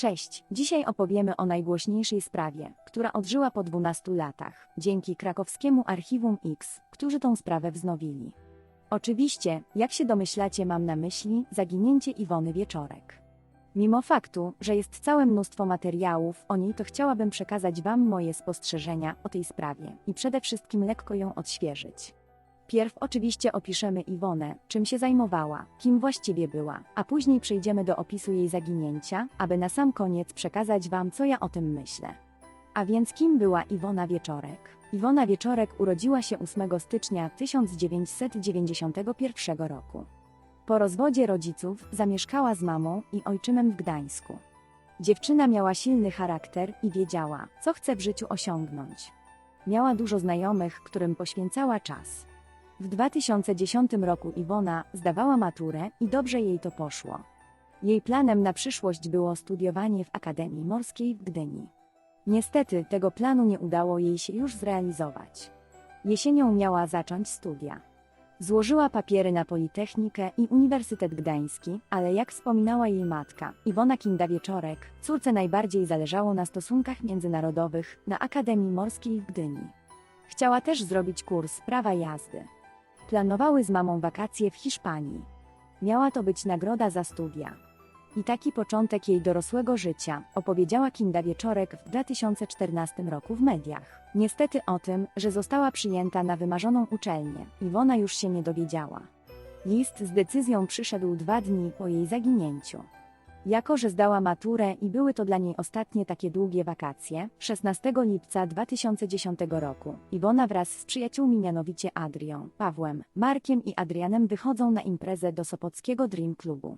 Cześć, dzisiaj opowiemy o najgłośniejszej sprawie, która odżyła po 12 latach, dzięki krakowskiemu Archiwum X, którzy tą sprawę wznowili. Oczywiście, jak się domyślacie, mam na myśli zaginięcie Iwony Wieczorek. Mimo faktu, że jest całe mnóstwo materiałów o niej, to chciałabym przekazać Wam moje spostrzeżenia o tej sprawie i przede wszystkim lekko ją odświeżyć. Pierw oczywiście opiszemy Iwonę, czym się zajmowała, kim właściwie była, a później przejdziemy do opisu jej zaginięcia, aby na sam koniec przekazać Wam, co ja o tym myślę. A więc kim była Iwona Wieczorek? Iwona Wieczorek urodziła się 8 stycznia 1991 roku. Po rozwodzie rodziców zamieszkała z mamą i ojczymem w Gdańsku. Dziewczyna miała silny charakter i wiedziała, co chce w życiu osiągnąć. Miała dużo znajomych, którym poświęcała czas. W 2010 roku Iwona zdawała maturę i dobrze jej to poszło. Jej planem na przyszłość było studiowanie w Akademii Morskiej w Gdyni. Niestety tego planu nie udało jej się już zrealizować. Jesienią miała zacząć studia. Złożyła papiery na Politechnikę i Uniwersytet Gdański, ale jak wspominała jej matka, Iwona Kinda-Wieczorek, córce najbardziej zależało na stosunkach międzynarodowych na Akademii Morskiej w Gdyni. Chciała też zrobić kurs prawa jazdy. Planowały z mamą wakacje w Hiszpanii. Miała to być nagroda za studia. I taki początek jej dorosłego życia opowiedziała Kinda Wieczorek w 2014 roku w mediach. Niestety o tym, że została przyjęta na wymarzoną uczelnię, Iwona już się nie dowiedziała. List z decyzją przyszedł dwa dni po jej zaginięciu. Jako, że zdała maturę i były to dla niej ostatnie takie długie wakacje, 16 lipca 2010 roku, Iwona wraz z przyjaciółmi mianowicie Adrią, Pawłem, Markiem i Adrianem wychodzą na imprezę do Sopockiego Dream Clubu.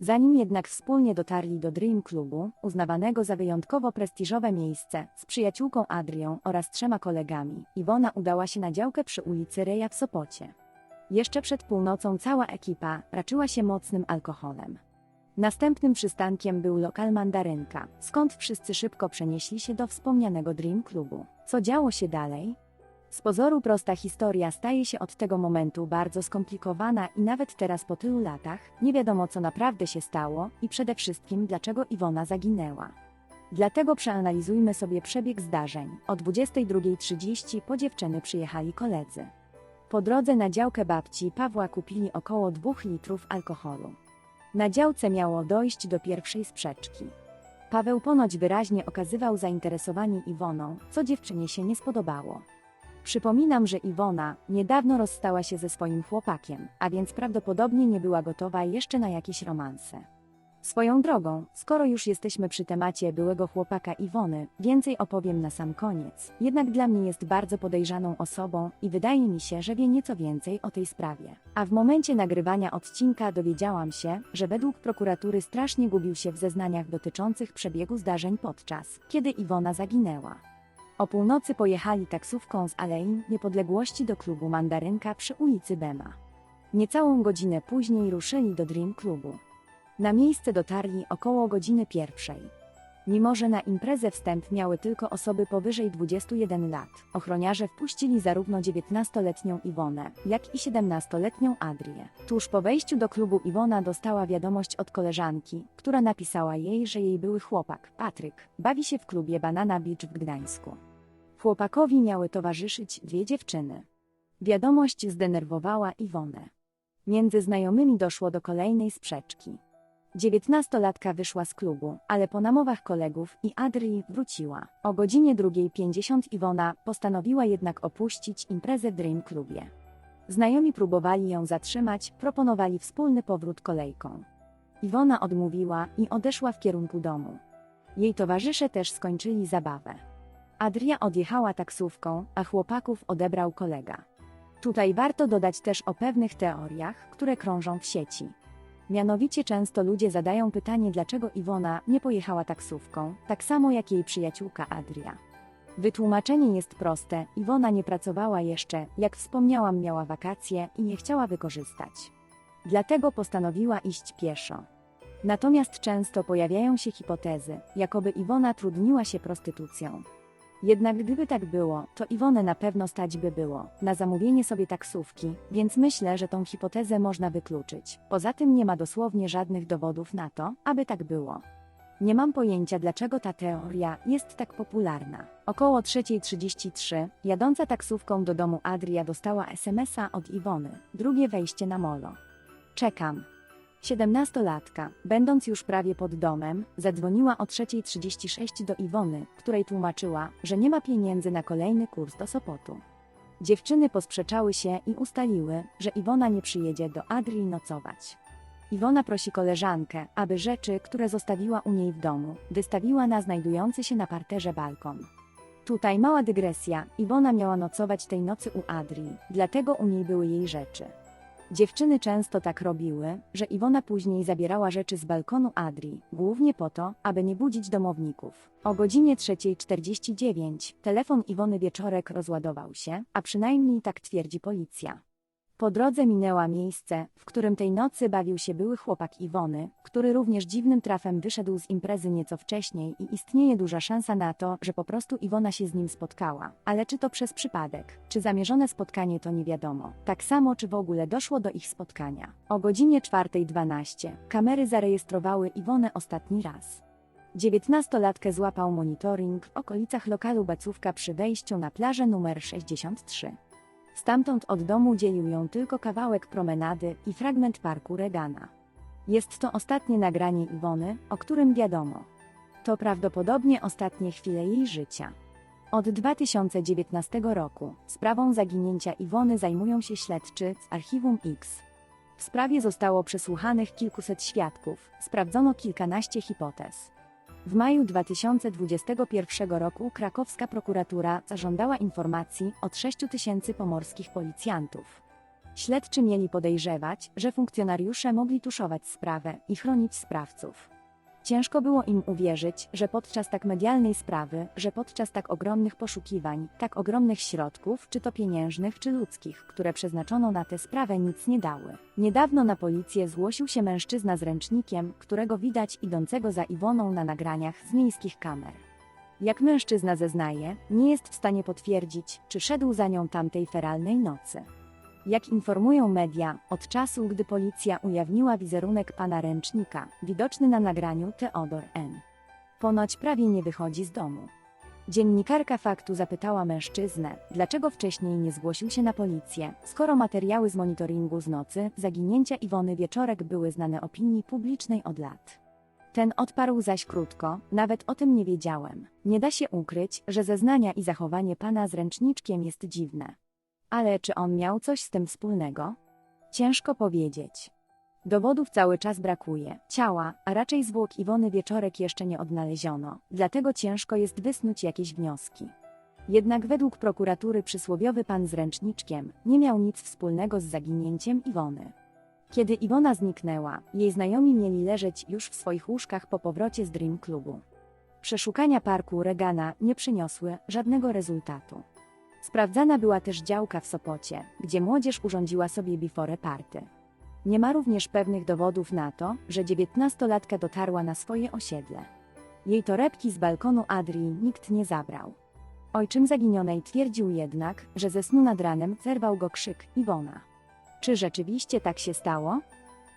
Zanim jednak wspólnie dotarli do Dream Clubu, uznawanego za wyjątkowo prestiżowe miejsce, z przyjaciółką Adrią oraz trzema kolegami, Iwona udała się na działkę przy ulicy Reja w Sopocie. Jeszcze przed północą cała ekipa raczyła się mocnym alkoholem. Następnym przystankiem był lokal Mandarynka, skąd wszyscy szybko przenieśli się do wspomnianego Dream Clubu. Co działo się dalej? Z pozoru prosta historia staje się od tego momentu bardzo skomplikowana i nawet teraz po tylu latach nie wiadomo co naprawdę się stało i przede wszystkim dlaczego Iwona zaginęła. Dlatego przeanalizujmy sobie przebieg zdarzeń. O 22.30 po dziewczyny przyjechali koledzy. Po drodze na działkę babci Pawła kupili około 2 litrów alkoholu. Na działce miało dojść do pierwszej sprzeczki. Paweł ponoć wyraźnie okazywał zainteresowanie Iwoną, co dziewczynie się nie spodobało. Przypominam, że Iwona niedawno rozstała się ze swoim chłopakiem, a więc prawdopodobnie nie była gotowa jeszcze na jakieś romanse. Swoją drogą, skoro już jesteśmy przy temacie byłego chłopaka Iwony, więcej opowiem na sam koniec. Jednak dla mnie jest bardzo podejrzaną osobą i wydaje mi się, że wie nieco więcej o tej sprawie. A w momencie nagrywania odcinka dowiedziałam się, że według prokuratury strasznie gubił się w zeznaniach dotyczących przebiegu zdarzeń podczas, kiedy Iwona zaginęła. O północy pojechali taksówką z Alei Niepodległości do klubu Mandarynka przy ulicy Bema. Niecałą godzinę później ruszyli do Dream Clubu. Na miejsce dotarli około godziny pierwszej. Mimo, że na imprezę wstęp miały tylko osoby powyżej 21 lat, ochroniarze wpuścili zarówno 19-letnią Iwonę, jak i 17-letnią Adrię. Tuż po wejściu do klubu Iwona dostała wiadomość od koleżanki, która napisała jej, że jej były chłopak, Patryk, bawi się w klubie Banana Beach w Gdańsku. Chłopakowi miały towarzyszyć dwie dziewczyny. Wiadomość zdenerwowała Iwonę. Między znajomymi doszło do kolejnej sprzeczki. Dziewiętnastolatka wyszła z klubu, ale po namowach kolegów i Adrii wróciła. O godzinie 2.50 Iwona postanowiła jednak opuścić imprezę w Dream Clubie. Znajomi próbowali ją zatrzymać, proponowali wspólny powrót kolejką. Iwona odmówiła i odeszła w kierunku domu. Jej towarzysze też skończyli zabawę. Adria odjechała taksówką, a chłopaków odebrał kolega. Tutaj warto dodać też o pewnych teoriach, które krążą w sieci. Mianowicie często ludzie zadają pytanie, dlaczego Iwona nie pojechała taksówką, tak samo jak jej przyjaciółka Adria. Wytłumaczenie jest proste: Iwona nie pracowała jeszcze, jak wspomniałam, miała wakacje i nie chciała wykorzystać. Dlatego postanowiła iść pieszo. Natomiast często pojawiają się hipotezy, jakoby Iwona trudniła się prostytucją. Jednak gdyby tak było, to Iwonę na pewno stać by było na zamówienie sobie taksówki, więc myślę, że tą hipotezę można wykluczyć. Poza tym nie ma dosłownie żadnych dowodów na to, aby tak było. Nie mam pojęcia, dlaczego ta teoria jest tak popularna. Około 3.33, jadąca taksówką do domu Adria dostała SMS-a od Iwony. Drugie wejście na molo. Czekam. Siedemnastolatka, będąc już prawie pod domem, zadzwoniła o 3.36 do Iwony, której tłumaczyła, że nie ma pieniędzy na kolejny kurs do Sopotu. Dziewczyny posprzeczały się i ustaliły, że Iwona nie przyjedzie do Adrii nocować. Iwona prosi koleżankę, aby rzeczy, które zostawiła u niej w domu, wystawiła na znajdujący się na parterze balkon. Tutaj mała dygresja, Iwona miała nocować tej nocy u Adrii, dlatego u niej były jej rzeczy. Dziewczyny często tak robiły, że Iwona później zabierała rzeczy z balkonu Adrii, głównie po to, aby nie budzić domowników. O godzinie 3.49 telefon Iwony Wieczorek rozładował się, a przynajmniej tak twierdzi policja. Po drodze minęła miejsce, w którym tej nocy bawił się były chłopak Iwony, który również dziwnym trafem wyszedł z imprezy nieco wcześniej i istnieje duża szansa na to, że po prostu Iwona się z nim spotkała. Ale czy to przez przypadek, czy zamierzone spotkanie to nie wiadomo. Tak samo czy w ogóle doszło do ich spotkania. O godzinie 4.12 kamery zarejestrowały Iwonę ostatni raz. Dziewiętnastolatkę złapał monitoring w okolicach lokalu Bacówka przy wejściu na plażę numer 63. Stamtąd od domu dzielił ją tylko kawałek promenady i fragment parku Regana. Jest to ostatnie nagranie Iwony, o którym wiadomo. To prawdopodobnie ostatnie chwile jej życia. Od 2019 roku sprawą zaginięcia Iwony zajmują się śledczy z Archiwum X. W sprawie zostało przesłuchanych kilkuset świadków, sprawdzono kilkanaście hipotez. W maju 2021 roku krakowska prokuratura zażądała informacji od 6 tysięcy pomorskich policjantów. Śledczy mieli podejrzewać, że funkcjonariusze mogli tuszować sprawę i chronić sprawców. Ciężko było im uwierzyć, że podczas tak medialnej sprawy, że podczas tak ogromnych poszukiwań, tak ogromnych środków, czy to pieniężnych, czy ludzkich, które przeznaczono na tę sprawę, nic nie dały. Niedawno na policję zgłosił się mężczyzna z ręcznikiem, którego widać idącego za Iwoną na nagraniach z miejskich kamer. Jak mężczyzna zeznaje, nie jest w stanie potwierdzić, czy szedł za nią tamtej feralnej nocy. Jak informują media, od czasu, gdy policja ujawniła wizerunek pana ręcznika, widoczny na nagraniu Teodor N. Ponoć prawie nie wychodzi z domu. Dziennikarka faktu zapytała mężczyznę, dlaczego wcześniej nie zgłosił się na policję, skoro materiały z monitoringu z nocy zaginięcia Iwony Wieczorek były znane opinii publicznej od lat. Ten odparł zaś krótko, nawet o tym nie wiedziałem. Nie da się ukryć, że zeznania i zachowanie pana z ręczniczkiem jest dziwne. Ale czy on miał coś z tym wspólnego? Ciężko powiedzieć. Dowodów cały czas brakuje, ciała, a raczej zwłok Iwony Wieczorek jeszcze nie odnaleziono, dlatego ciężko jest wysnuć jakieś wnioski. Jednak według prokuratury przysłowiowy pan z ręczniczkiem nie miał nic wspólnego z zaginięciem Iwony. Kiedy Iwona zniknęła, jej znajomi mieli leżeć już w swoich łóżkach po powrocie z Dream Clubu. Przeszukania parku Regana nie przyniosły żadnego rezultatu. Sprawdzana była też działka w Sopocie, gdzie młodzież urządziła sobie before party. Nie ma również pewnych dowodów na to, że dziewiętnastolatka dotarła na swoje osiedle. Jej torebki z balkonu Adrii nikt nie zabrał. Ojczym zaginionej twierdził jednak, że ze snu nad ranem zerwał go krzyk Iwona. Czy rzeczywiście tak się stało?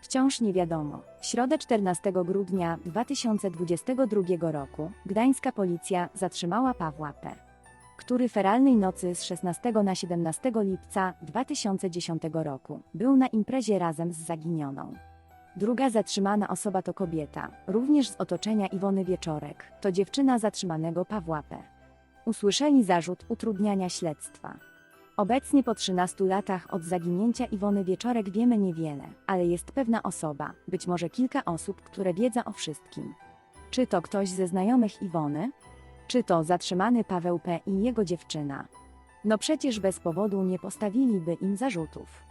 Wciąż nie wiadomo. W środę 14 grudnia 2022 roku gdańska policja zatrzymała Pawła P który feralnej nocy z 16 na 17 lipca 2010 roku był na imprezie razem z zaginioną. Druga zatrzymana osoba to kobieta, również z otoczenia Iwony Wieczorek, to dziewczyna zatrzymanego Pawła P. Usłyszeli zarzut utrudniania śledztwa. Obecnie po 13 latach od zaginięcia Iwony Wieczorek wiemy niewiele, ale jest pewna osoba, być może kilka osób, które wiedzą o wszystkim. Czy to ktoś ze znajomych Iwony? Czy to zatrzymany Paweł P. i jego dziewczyna? No przecież bez powodu nie postawiliby im zarzutów.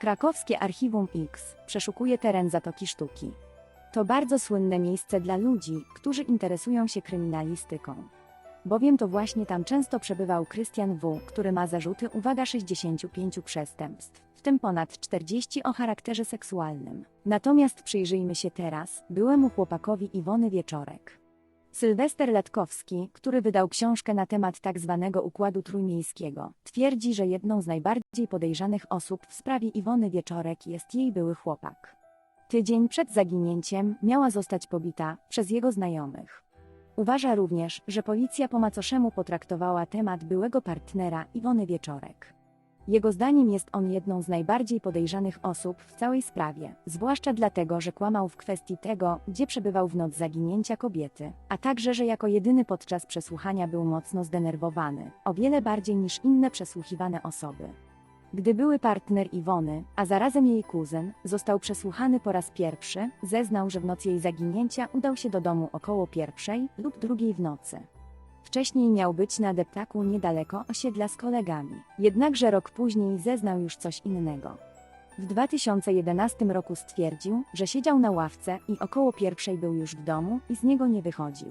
Krakowskie Archiwum X przeszukuje teren Zatoki Sztuki. To bardzo słynne miejsce dla ludzi, którzy interesują się kryminalistyką. Bowiem to właśnie tam często przebywał Krystian W., który ma zarzuty uwaga 65 przestępstw, w tym ponad 40 o charakterze seksualnym. Natomiast przyjrzyjmy się teraz byłemu chłopakowi Iwony Wieczorek. Sylwester Latkowski, który wydał książkę na temat tak zwanego układu trójmiejskiego, twierdzi, że jedną z najbardziej podejrzanych osób w sprawie Iwony Wieczorek jest jej były chłopak. Tydzień przed zaginięciem miała zostać pobita przez jego znajomych. Uważa również, że policja po macoszemu potraktowała temat byłego partnera Iwony Wieczorek. Jego zdaniem jest on jedną z najbardziej podejrzanych osób w całej sprawie, zwłaszcza dlatego, że kłamał w kwestii tego, gdzie przebywał w noc zaginięcia kobiety, a także, że jako jedyny podczas przesłuchania był mocno zdenerwowany, o wiele bardziej niż inne przesłuchiwane osoby. Gdy były partner Iwony, a zarazem jej kuzyn, został przesłuchany po raz pierwszy, zeznał, że w noc jej zaginięcia udał się do domu około pierwszej lub drugiej w nocy. Wcześniej miał być na deptaku niedaleko osiedla z kolegami, jednakże rok później zeznał już coś innego. W 2011 roku stwierdził, że siedział na ławce i około pierwszej był już w domu i z niego nie wychodził.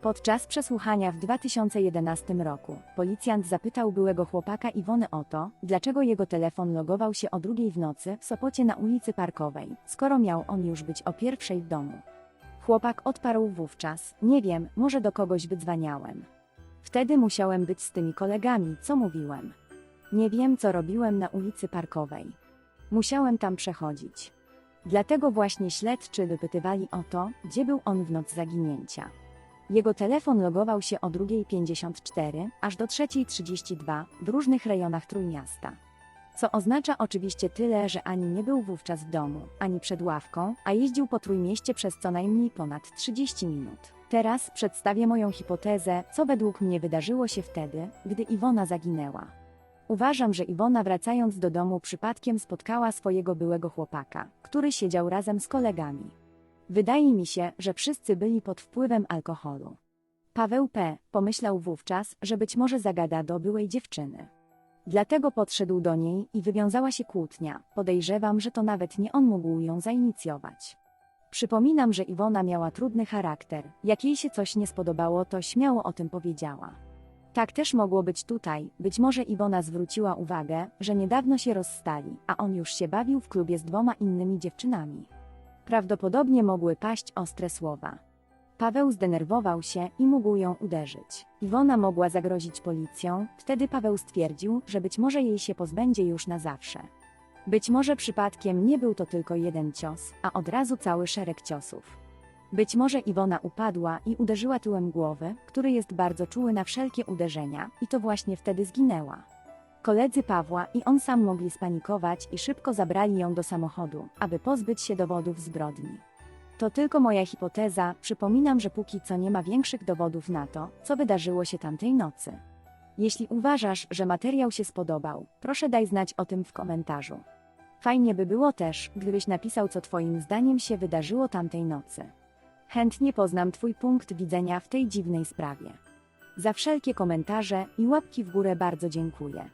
Podczas przesłuchania w 2011 roku policjant zapytał byłego chłopaka Iwony o to, dlaczego jego telefon logował się o drugiej w nocy w Sopocie na ulicy Parkowej, skoro miał on już być o pierwszej w domu. Chłopak odparł wówczas: Nie wiem, może do kogoś wydzwaniałem. Wtedy musiałem być z tymi kolegami, co mówiłem. Nie wiem, co robiłem na ulicy Parkowej. Musiałem tam przechodzić. Dlatego właśnie śledczy wypytywali o to, gdzie był on w noc zaginięcia. Jego telefon logował się o 2.54 aż do 3.32 w różnych rejonach Trójmiasta. Co oznacza oczywiście tyle, że ani nie był wówczas w domu, ani przed ławką, a jeździł po Trójmieście przez co najmniej ponad 30 minut. Teraz przedstawię moją hipotezę, co według mnie wydarzyło się wtedy, gdy Iwona zaginęła. Uważam, że Iwona wracając do domu przypadkiem spotkała swojego byłego chłopaka, który siedział razem z kolegami. Wydaje mi się, że wszyscy byli pod wpływem alkoholu. Paweł P. pomyślał wówczas, że być może zagada do byłej dziewczyny. Dlatego podszedł do niej i wywiązała się kłótnia. Podejrzewam, że to nawet nie on mógł ją zainicjować. Przypominam, że Iwona miała trudny charakter. Jak jej się coś nie spodobało, to śmiało o tym powiedziała. Tak też mogło być tutaj. Być może Iwona zwróciła uwagę, że niedawno się rozstali, a on już się bawił w klubie z dwoma innymi dziewczynami. Prawdopodobnie mogły paść ostre słowa. Paweł zdenerwował się i mógł ją uderzyć. Iwona mogła zagrozić policją, wtedy Paweł stwierdził, że być może jej się pozbędzie już na zawsze. Być może przypadkiem nie był to tylko jeden cios, a od razu cały szereg ciosów. Być może Iwona upadła i uderzyła tyłem głowy, który jest bardzo czuły na wszelkie uderzenia, i to właśnie wtedy zginęła. Koledzy Pawła i on sam mogli spanikować i szybko zabrali ją do samochodu, aby pozbyć się dowodów zbrodni. To tylko moja hipoteza, przypominam, że póki co nie ma większych dowodów na to, co wydarzyło się tamtej nocy. Jeśli uważasz, że materiał się spodobał, proszę daj znać o tym w komentarzu. Fajnie by było też, gdybyś napisał, co Twoim zdaniem się wydarzyło tamtej nocy. Chętnie poznam Twój punkt widzenia w tej dziwnej sprawie. Za wszelkie komentarze i łapki w górę bardzo dziękuję.